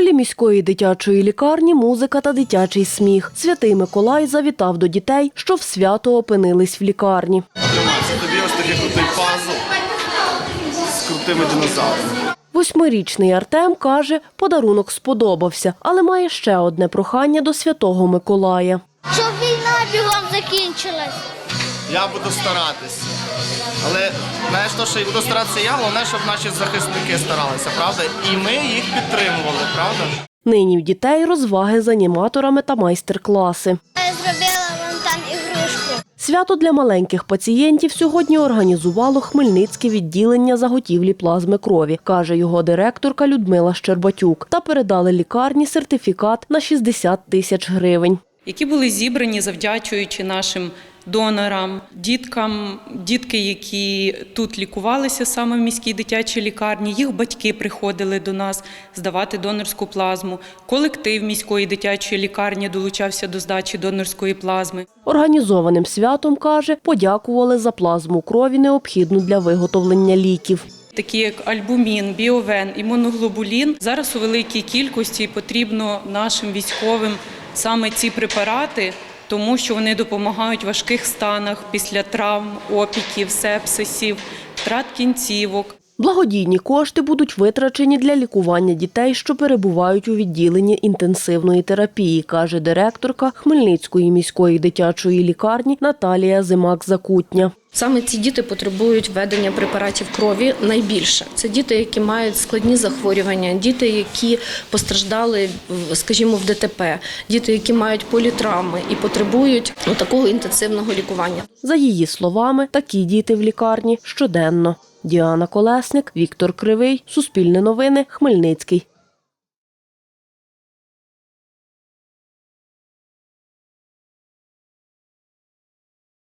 холі міської дитячої лікарні музика та дитячий сміх. Святий Миколай завітав до дітей, що в свято опинились в лікарні. Тримайся, тобі ось такий крутий пазл з крутими динозаврами. Восьмирічний Артем каже, подарунок сподобався, але має ще одне прохання до святого Миколая. Щоб війна бігом закінчилась. Я буду старатися. Але знаєш, то, що я буду старатися я, головне, щоб наші захисники старалися, правда? І ми їх підтримували, правда? Нині в дітей розваги з аніматорами та майстер-класи. Я зробила вон там ігрушку. Свято для маленьких пацієнтів сьогодні організувало Хмельницьке відділення заготівлі плазми крові, каже його директорка Людмила Щербатюк, та передали лікарні сертифікат на 60 тисяч гривень. які були зібрані завдячуючи нашим донорам, діткам, дітки, які тут лікувалися саме в міській дитячій лікарні. Їх батьки приходили до нас здавати донорську плазму. Колектив міської дитячої лікарні долучався до здачі донорської плазми. Організованим святом каже, подякували за плазму крові, необхідну для виготовлення ліків. Такі як альбумін, біовен, імуноглобулін зараз у великій кількості потрібно нашим військовим саме ці препарати, тому що вони допомагають в важких станах після травм, опіків, сепсисів, втрат кінцівок. Благодійні кошти будуть витрачені для лікування дітей, що перебувають у відділенні інтенсивної терапії, каже директорка Хмельницької міської дитячої лікарні Наталія Зимак-Закутня. Саме ці діти потребують введення препаратів крові найбільше. Це діти, які мають складні захворювання, діти, які постраждали, скажімо, в ДТП, діти, які мають політравми і потребують ну, такого інтенсивного лікування. За її словами, такі діти в лікарні щоденно. Діана Колесник, Віктор Кривий, Суспільне новини, Хмельницький.